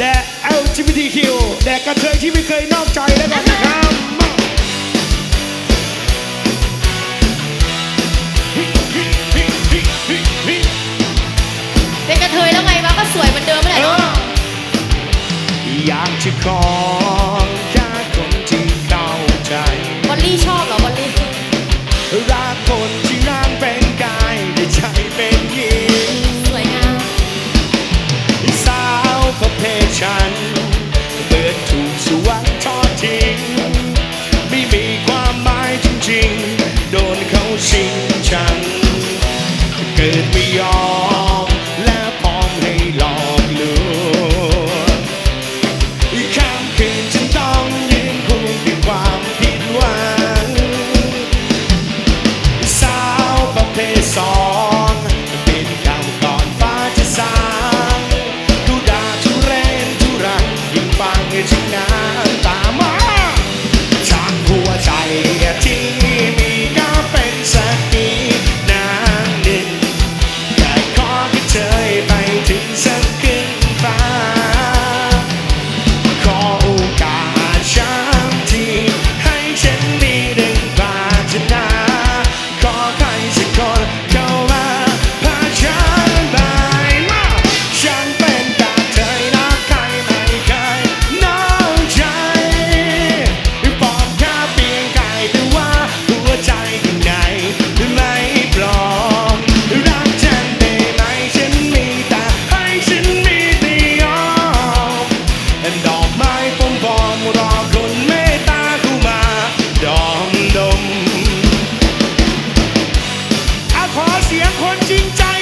แด่ LGBTQ แด่กระเทยที่ไม่เคยนอกใจแล้วกันครับ เป็นกระเทยแล้วไงวะก็สวยเหมือนเดิมไม่ได้เนาะ อยากจะขอ could be all. 乾坤惊ย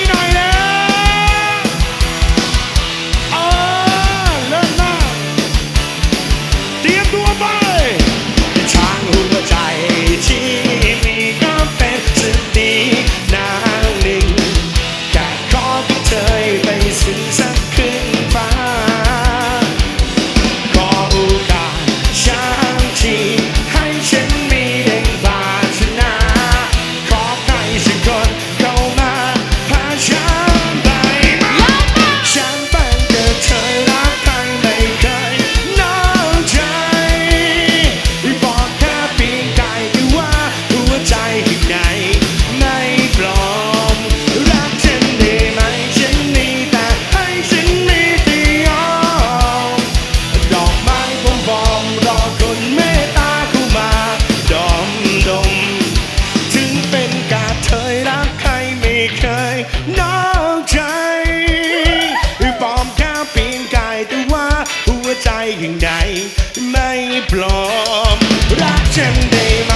นอกใจปลอมแค่ปีนกายแต่ว่าหัวใจข้างในไม่ปลอม รักฉันได้ไหม